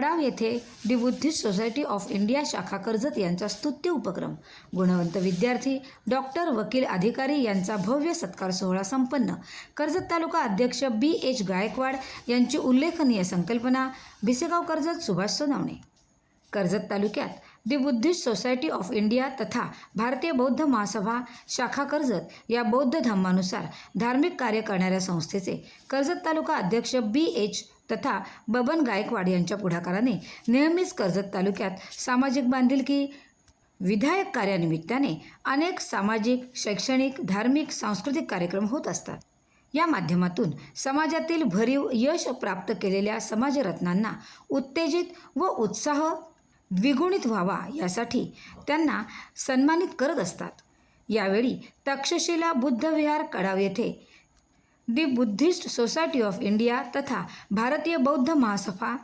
कडाव येथे the Buddhist Society of India शाखा कर्जत यांचा स्तुत्य उपक्रम. गुणवंत विद्यार्थी डॉक्टर वकील अधिकारी यांचा भव्य सत्कार सोहळा संपन्न. कर्जत तालुका अध्यक्ष बी एच गायकवाड यांची उल्लेखनीय संकल्पना भिसेगाव कर्जत सुभाष सोनावणे. कर्जत तालुक्यात the Buddhist Society of India तथा भारतीय बौद्ध महासभा शाखा कर्जत या बौद्ध धर्मानुसार धार्मिक कार्य करणाऱ्या संस्थेचे कर्जत तालुका अध्यक्ष बी एच तथा बबन गायकवाड यांच्या पुढाकाराने नेहमीच कर्जत तालुक्यात सामाजिक बांधिलकी विधायक कार्यानिमित्ताने अनेक सामाजिक शैक्षणिक धार्मिक सांस्कृतिक कार्यक्रम होत असतात. या माध्यमातून समाजातील भरीव यश प्राप्त केलेल्या समाजरत्नांना उत्तेजित व उत्साह द्विगुणित व्हावा यासाठी त्यांना सन्मानित करत असतात. यावेळी तक्षशिला बुद्धविहार कडाव येथे the Buddhist Society of India तथा भारतीय बौद्ध महासभा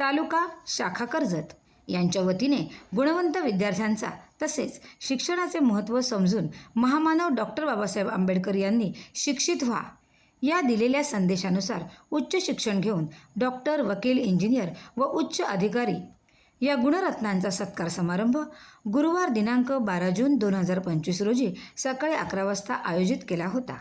तालुका शाखा कर्जत. यांच्या वतीने गुणवंत विद्यार्थ्यांचा तसेच शिक्षणाचे महत्त्व समजून महामानव डॉक्टर बाबासाहेब आंबेडकर यांनी शिक्षित व्हा. या दिलेल्या संदेशानुसार उच्च शिक्षण घेऊन डॉक्टर वकील इंजिनियर व उच्च अधिकारी या गुणरत्नांचा सत्कार समारंभ गुरुवार दिनांक बारा जून दोन हजार पंचवीस रोजी सकाळी अकरा वाजता आयोजित केला होता.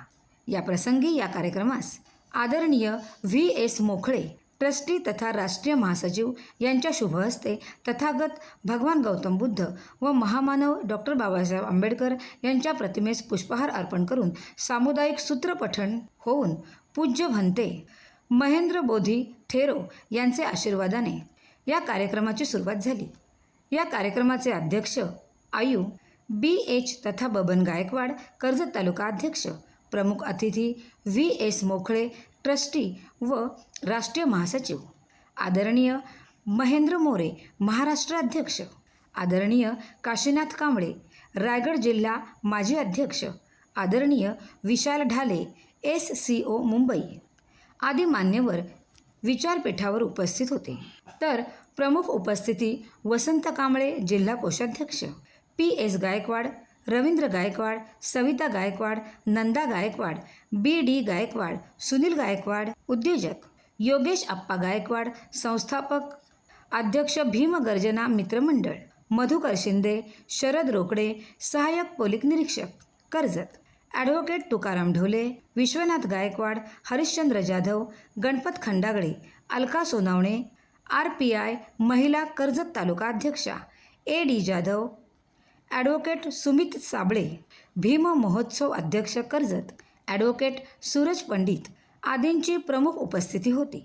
या प्रसंगी या कार्यक्रमास आदरणीय व्ही एस मोखळे ट्रस्टी तथा राष्ट्रीय महासचिव यांच्या शुभ हस्ते तथागत भगवान गौतम बुद्ध व महामानव डॉक्टर बाबासाहेब आंबेडकर यांच्या प्रतिमेस पुष्पहार अर्पण करून सामुदायिक सूत्रपठण होऊन पूज्य भंते महेंद्र बोधी थेरो यांचे आशीर्वादाने या कार्यक्रमाची सुरुवात झाली. या कार्यक्रमाचे अध्यक्ष आयू बी एच तथा बबन गायकवाड कर्जत तालुका अध्यक्ष प्रमुख अतिथी व्ही. एस. मोखळे ट्रस्टी व राष्ट्रीय महासचिव. आदरणीय महेंद्र मोरे महाराष्ट्र अध्यक्ष. आदरणीय काशीनाथ कांबळे रायगड जिल्हा माजी अध्यक्ष. आदरणीय Vishal Dhale S C O Mumbai. आदी मान्यवर विचारपीठावर उपस्थित होते. तर प्रमुख उपस्थिती वसंत कांबळे जिल्हा कोषाध्यक्ष. P. S. Gaikwad Ravindra Gaikwad Savita Gaikwad Nanda Gaikwad B D Gaikwad Sunil Gaikwad उद्योजक योगेश आप्पा गायकवाड संस्थापक अध्यक्ष भीम गर्जना मित्रमंडळ मधुकर शिंदे शरद रोकडे सहाय्यक पोलिक निरीक्षक Karjat advocate Tukaram Dhole Vishwanath Gaikwad Harishchandra Jadhav Ganpat Khandagale Alka Sonawane R P I महिला कर्जत तालुका अध्यक्षा A D Jadhav advocate Sumit Sable Bhim महोत्सव अध्यक्ष कर्जत ॲडव्होकेट सूरज पंडित आदींची प्रमुख उपस्थिती होती.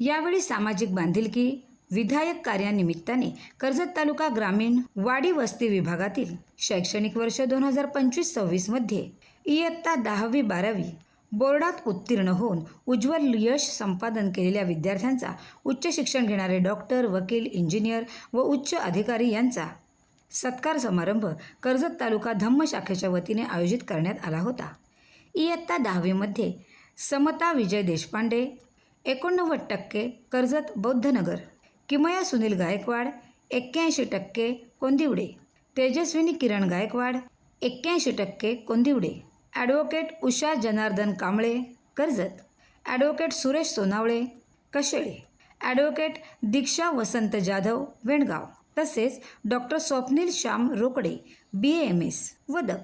यावेळी सामाजिक बांधिलकी विधायक कार्यानिमित्ताने कर्जत तालुका ग्रामीण वाडी वस्ती विभागातील शैक्षणिक वर्ष दोन हजार पंचवीस सव्वीसमध्ये इयत्ता दहावी बारावी बोर्डात उत्तीर्ण होऊन उज्ज्वल यश संपादन केलेल्या विद्यार्थ्यांचा उच्च शिक्षण घेणारे डॉक्टर वकील इंजिनियर व उच्च अधिकारी यांचा सत्कार समारंभ कर्जत तालुका धम्म शाखेच्या वतीने आयोजित करण्यात आला होता. इयत्ता दहावीमध्ये समता विजय देशपांडे एकोणनव्वद टक्के कर्जत बौद्धनगर किमया सुनील गायकवाड एक्क्याऐंशी टक्के कोंदिवडे तेजस्विनी किरण गायकवाड एक्क्याऐंशी टक्के Kondivade advocate Usha Janardan Kamble Karjat advocate Suresh Sonawale Kashele advocate Diksha Vasant Jadhav Vengaon तसेच doctor Swapnil Shyam Rokade B A M S Wadap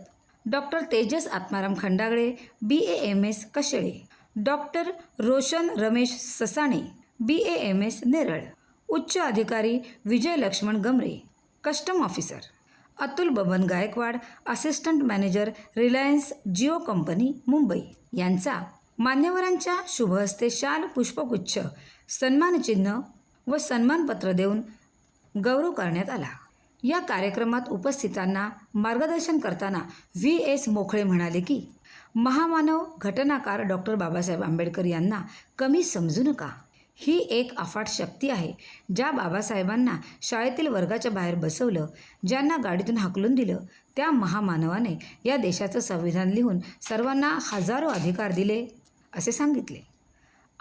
doctor Tejas Atmaram Khandagale B A M S Kashele doctor Roshan Ramesh Sasane B A M S Neral उच्च अधिकारी Vijay Laxman Gamare custom officer Atul Baban Gaikwad assistant manager Reliance Jio company Mumbai. यांचा मान्यवरांच्या शुभहस्ते शाल पुष्पगुच्छ सन्मानचिन्ह व सन्मानपत्र देऊन गौरव करण्यात आला. या कार्यक्रमात उपस्थितांना मार्गदर्शन करताना व्ही एस मोखळे म्हणाले की महामानव घटनाकार डॉक्टर बाबासाहेब आंबेडकर यांना कमी समजू नका. ही एक अफाट शक्ती आहे ज्या बाबासाहेबांना शाळेतील वर्गाच्या बाहेर बसवलं ज्यांना गाडीतून हाकलून दिलं त्या महामानवाने या देशाचं संविधान लिहून सर्वांना हजारो अधिकार दिले असे सांगितले.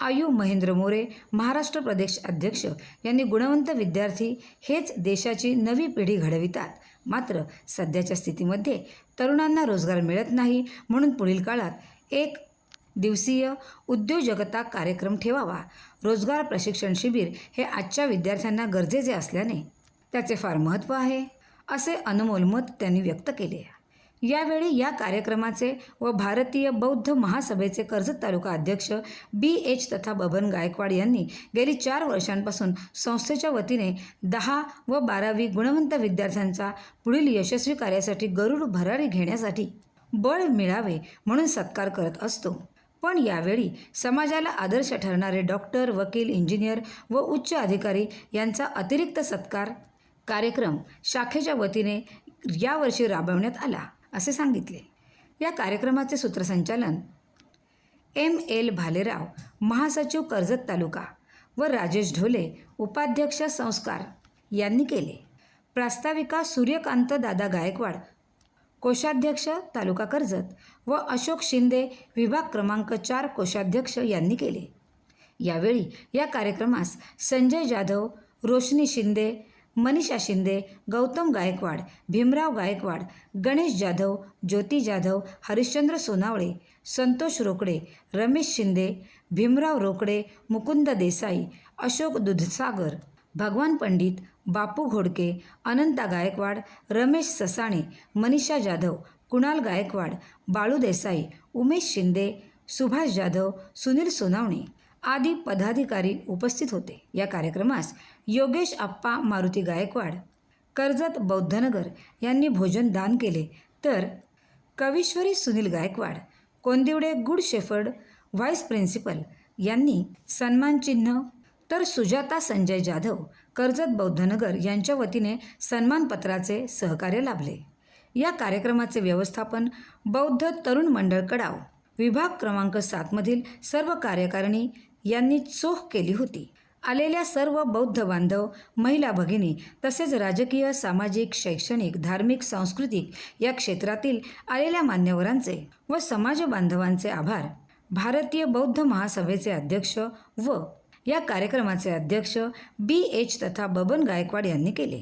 आयु महेंद्र मोरे महाराष्ट्र प्रदेश अध्यक्ष यांनी गुणवंत विद्यार्थी हेच देशाची नवी पिढी घडवितात. मात्र सध्याच्या स्थितीमध्ये तरुणांना रोजगार मिळत नाही म्हणून पुढील काळात एक दिवसीय उद्योजकता कार्यक्रम ठेवावा. रोजगार प्रशिक्षण शिबिर हे आजच्या विद्यार्थ्यांना गरजेचे असल्याने त्याचे फार महत्त्व आहे असे अनमोल मत त्यांनी व्यक्त केले यावेळी या कार्यक्रमाचे व भारतीय बौद्ध महासभेचे कर्जत तालुका अध्यक्ष बी एच तथा बबन गायकवाड यांनी गेली चार वर्षांपासून संस्थेच्या वतीने दहा व बारावी गुणवंत विद्यार्थ्यांचा पुढील यशस्वी कार्यासाठी गरुड भरारी घेण्यासाठी बळ मिळावे म्हणून सत्कार करत असतो. पण यावेळी समाजाला आदर्श ठरणारे डॉक्टर वकील इंजिनियर व उच्च अधिकारी यांचा अतिरिक्त सत्कार कार्यक्रम शाखेच्या वतीने यावर्षी राबवण्यात आला. असे सांगितले. या कार्यक्रमाचे सूत्रसंचालन एम. एल. भालेराव महासचिव कर्जत तालुका व राजेश ढोले उपाध्यक्ष संस्कार यांनी केले. प्रास्ताविका सूर्यकांत दादा गायकवाड कोषाध्यक्ष तालुका कर्जत व अशोक शिंदे विभाग क्रमांक चार कोषाध्यक्ष यांनी केले. यावेळी या कार्यक्रमास संजय जाधव रोशनी शिंदे मनीषा शिंदे गौतम गायकवाड भीमराव गायकवाड गणेश जाधव ज्योती जाधव हरिश्चंद्र सोनावळे संतोष रोकडे रमेश शिंदे भीमराव रोकडे मुकुंद देसाई अशोक दुधसागर भगवान पंडित बापू घोडके अनंता गायकवाड रमेश ससाणे मनीषा जाधव कुणाल गायकवाड बाळू देसाई उमेश शिंदे सुभाष जाधव सुनील सोनावणे. आदी पदाधिकारी उपस्थित होते. या कार्यक्रमास योगेश आप्पा मारुती गायकवाड कर्जत बौद्धनगर यांनी भोजन दान केले. तर Kavishwari Sunil Gaikwad Kondivade Good Shepherd vice principal यांनी सन्मानचिन्ह तर सुजाता संजय जाधव कर्जत बौद्धनगर यांच्या वतीने सन्मानपत्राचे सहकार्य लाभले. या कार्यक्रमाचे व्यवस्थापन बौद्ध तरुण मंडळ कडाव विभाग क्रमांक सातमधील सर्व कार्यकारिणी यांनी चोख केली होती. आलेल्या सर्व बौद्ध बांधव महिला भगिनी तसेच राजकीय सामाजिक शैक्षणिक धार्मिक सांस्कृतिक या क्षेत्रातील आलेल्या मान्यवरांचे व समाज बांधवांचे आभार. भारतीय बौद्ध महासभेचे अध्यक्ष व या कार्यक्रमाचे अध्यक्ष बी एच तथा बबन गायकवाड यांनी केले.